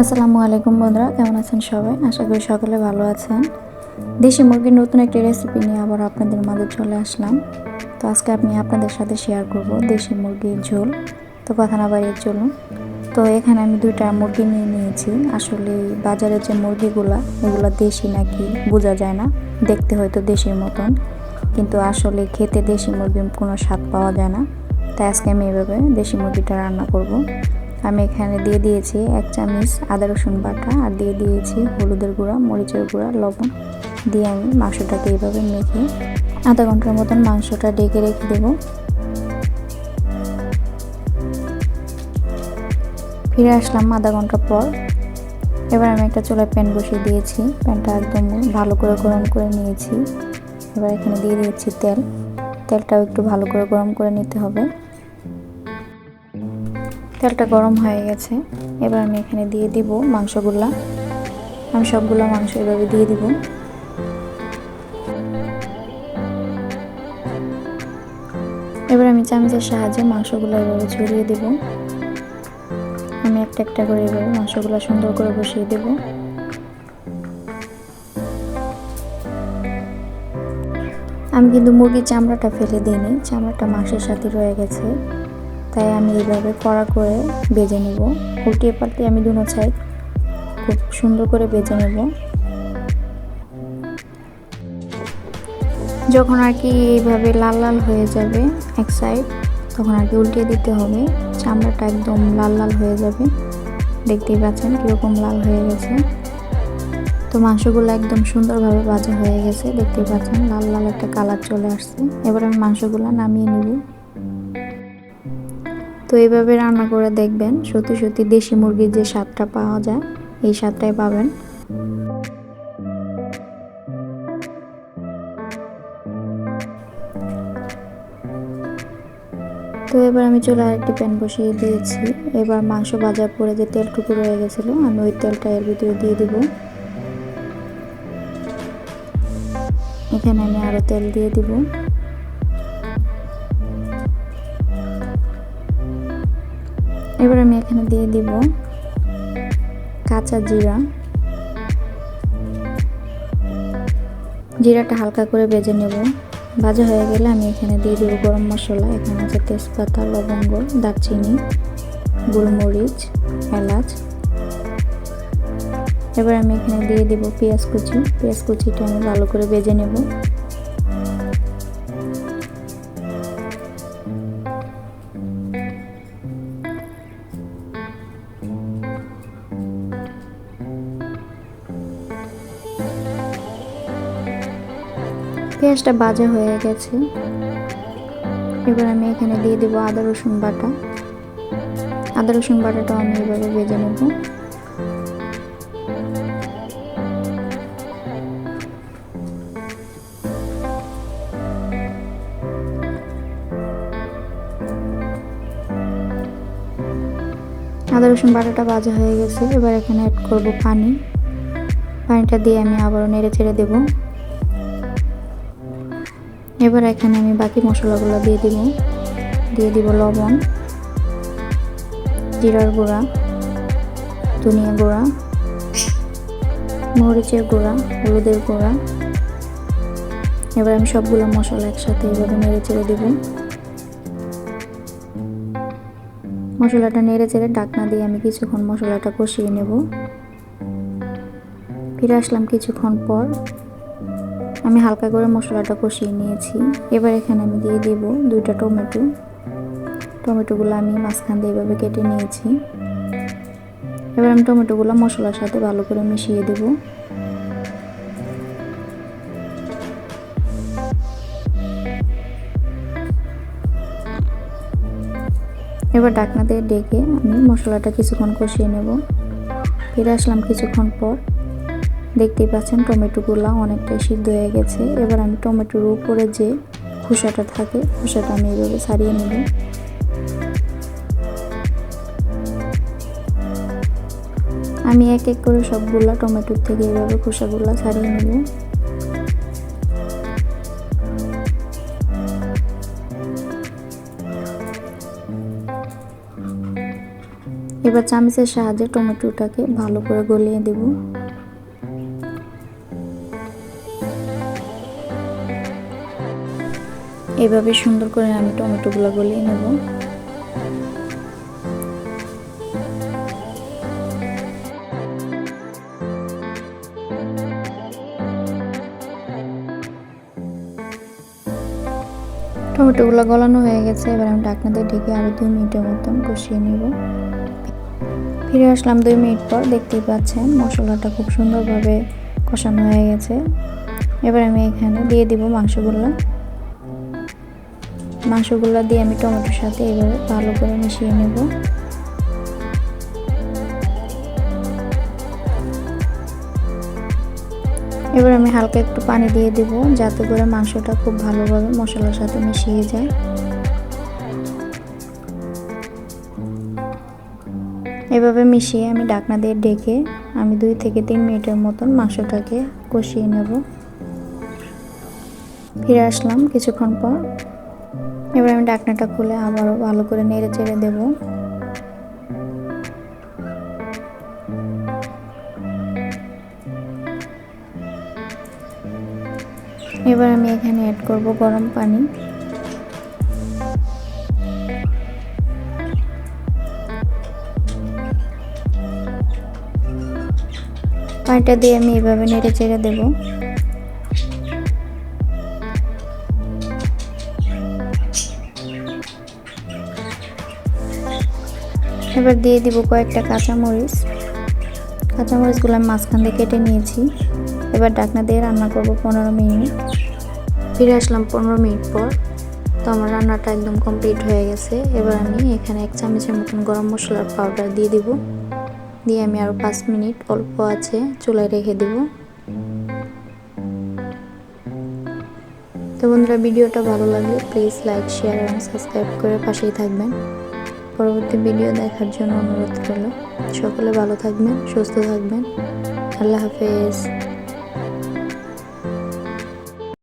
আসসালামু আলাইকুম বন্ধুরা, কেমন আছেন সবাই? আশা করি সকলে ভালো আছেন। দেশি মুরগির নতুন একটি রেসিপি নিয়ে আবার আপনাদের মাঝে চলে আসলাম। তো আজকে আমি আপনাদের সাথে শেয়ার করব দেশি মুরগির ঝোল। তো কথা না বাড়িয়ে চলুন। তো এখানে আমি দুইটা মুরগি নিয়ে নিয়েছি। আসলে বাজারে যে মুরগিগুলা, এগুলো দেশি নাকি বোঝা যায় না। দেখতে হয়তো দেশির মতন। কিন্তু আসলে খেতে দেশি মুরগির কোনো স্বাদ পাওয়া যায় না। তাই আজকে আমি এভাবে দেশি মুরগিটা রান্না করব। আমি এখানে দিয়ে দিয়েছি এক চামচ আদা রসুন বাটা আর দিয়ে দিয়েছি হলুদের গুঁড়া, মরিচের গুঁড়া, লবণ। দিয়ে আমি মাংসটাকে এইভাবে মেখে আধা ঘণ্টার মতন মাংসটা ডেকে রেখে দেব। ফিরে আসলাম আধা ঘণ্টা পর। এবার আমি একটা চুলায় প্যান বসিয়ে দিয়েছি। প্যানটা একদম ভালো করে গরম করে নিয়েছি। এবার এখানে দিয়ে দিয়েছি তেল। তেলটাও একটু ভালো করে গরম করে নিতে হবে। তেলটা গরম হয়ে গেছে। এবার আমি এখানে দিয়ে দিব মাংসগুলা। আমি সবগুলো মাংস এভাবে দিয়ে দিব। এবার আমি চামচের সাহায্যে মাংসগুলো এভাবে ছড়িয়ে দেব। আমি একটা একটা করে এভাবে মাংসগুলো সুন্দর করে বসিয়ে দেব। আমি কিন্তু মুরগির চামড়াটা ফেলে দিইনি। চামড়াটা মাংসের সাথে রয়ে গেছে। তাই আমি এইভাবে কড়া করে বেজে নেব। উল্টিয়ে পাল্টিয়ে আমি দুনো সাইড খুব সুন্দর করে বেজে নেব। যখন আর কি এইভাবে লাল লাল হয়ে যাবে এক সাইড তখন আর কি উল্টিয়ে দিতে হবে। চামড়াটা একদম লাল লাল হয়ে যাবে। দেখতেই পাচ্ছেন কীরকম লাল হয়ে গেছে। তো মাংসগুলো একদম সুন্দরভাবে ভাজা হয়ে গেছে। দেখতেই পাচ্ছেন লাল লাল একটা কালার চলে আসছে। এবার আমি মাংসগুলো নামিয়ে নিব। তো এইভাবে রান্না করে দেখবেন সত্যি সত্যি দেশি মুরগির যে স্বাদটা পাওয়া যায়, এই স্বাদটাই পাবেন। তো এবার আমি চলে আরেকটি প্যান বসিয়ে দিয়েছি। এবার মাংস ভাজার পরে যে তেলটুকু রয়ে গেছিল, আমি ওই তেলটা এর ভিতরে দিয়ে দিব। এখানে আমি আরও তেল দিয়ে দিব। এবার আমি এখানে দিয়ে দিব কাঁচা জিরা। জিরাটা হালকা করে বেজে নেব। ভাজা হয়ে গেলে আমি এখানে দিয়ে দেবো গরম মশলা, এখানে আছে তেজপাতা, লবঙ্গ, দারচিনি, গোলমরিচ, এলাচ। এবার আমি এখানে দিয়ে দেব পেঁয়াজ কুচি। পেঁয়াজ কুচিটা আমি ভালো করে বেজে নেব। পেঁয়াজটা ভাজা হয়ে গেছে। এবার আমি এখানে দিয়ে দেবো আদা, রসুন বাটা। আদা, রসুন বাটাটা আমি এভাবে ভেজে নেব। আদা, রসুন বাটাটা ভাজা হয়ে গেছে। এবার এখানে অ্যাড করব পানি। পানিটা দিয়ে আমি আবারও নেড়ে ছেড়ে দেবো। এবার এখানে আমি বাকি মশলাগুলো দিয়ে দিব। দিয়ে দিব লবণ, জিরার গুঁড়া, ধনিয়া গুঁড়া, মরিচের গুঁড়া, হলুদের গুঁড়া। এবার আমি সবগুলো মশলা একসাথে এভাবে নেড়ে চেড়ে দেব। মশলাটা নেড়ে চেড়ে ডাকনা দিয়ে আমি কিছুক্ষণ মশলাটা কষিয়ে নেব। ফিরে আসলাম কিছুক্ষণ পর। আমি হালকা করে মশলাটা কষিয়ে নিয়েছি। এবার এখানে আমি দিয়ে দেব দুইটা টমেটো। টমেটোগুলো আমি মাঝখান দিয়ে এভাবে কেটে নিয়েছি। এবার আমি টমেটোগুলো মশলার সাথে ভালো করে মিশিয়ে দেব। এবার ডাকনা দিয়ে ডেকে আমি মশলাটা কিছুক্ষণ কষিয়ে নেব। ফিরে আসলাম কিছুক্ষণ পর। দেখতেই পাচ্ছেন টমেটোগুলো অনেকটাই সিদ্ধ হয়ে গেছে। এবার আমি টমেটোর উপরে যে খোসাটা থাকে, খোসাটা আমি এইভাবে ছাড়িয়ে নেব। আমি এক এক করে সবগুলা টমেটোর থেকে এইভাবে খোসাগুলো ছাড়িয়ে নেব। এবার চামচের সাহায্যে টমেটোটাকে ভালো করে গলিয়ে দেব। এভাবে সুন্দর করে আমি টমেটোগুলো গলিয়ে নেব। টমেটোগুলো গলানো হয়ে গেছে, এবার আমি ঢাকনা দিয়ে ঢেকে আরও দুই মিনিটের মতন কষিয়ে নেব। ফিরে আসলাম দুই মিনিট পর, দেখতেই পাচ্ছেন মশলাটা খুব সুন্দরভাবে কষানো হয়ে গেছে। এবার আমি এখানে দিয়ে দিব মাংসগুলো। মাংসগুলো দিয়ে আমি টমেটোর সাথে এভাবে ভালো করে মিশিয়ে নেব। এবার আমি হালকা একটু পানি দিয়ে দেব যাতে করে মাংসটা খুব ভালোভাবে মশলার সাথে মিশিয়ে যায়। এভাবে মিশিয়ে আমি ডাকনা দিয়ে ডেকে আমি দুই থেকে তিন মিনিটের মতন মাংসটাকে কষিয়ে নেব। ফিরে আসলাম কিছুক্ষণ পর। এবার আমি ডাকনাটা খুলে আবারও ভালো করে নেড়ে চেড়ে দেবো। এবার আমি এখানে অ্যাড করব গরম পানি। পানিটা দিয়ে আমি এভাবে নেড়ে চেড়ে দেবো। এবার দিয়ে দিব কয়েকটা কাঁচামরিচ। কাঁচামরিচগুলো আমি মাঝখান দিয়ে কেটে নিয়েছি। এবার ডাকনা দিয়ে রান্না করব পনেরো মিনিট। ফিরে আসলাম পনেরো মিনিট পর। তো আমার রান্নাটা একদম কমপ্লিট হয়ে গেছে। এবার আমি এখানে এক চামচের মতন গরম মশলার পাউডার দিয়ে দিব। দিয়ে আমি আরও পাঁচ মিনিট অল্প আছে চুলায় রেখে দিব। তো বন্ধুরা, ভিডিওটা ভালো লাগলে প্লিজ লাইক, শেয়ার এবং সাবস্ক্রাইব করে পাশেই থাকবেন। পরবর্তী ভিডিও দেখার জন্য অনুরোধ করল সকলে ভালো থাকবেন সুস্থ থাকবেন। আল্লাহ হাফেজ।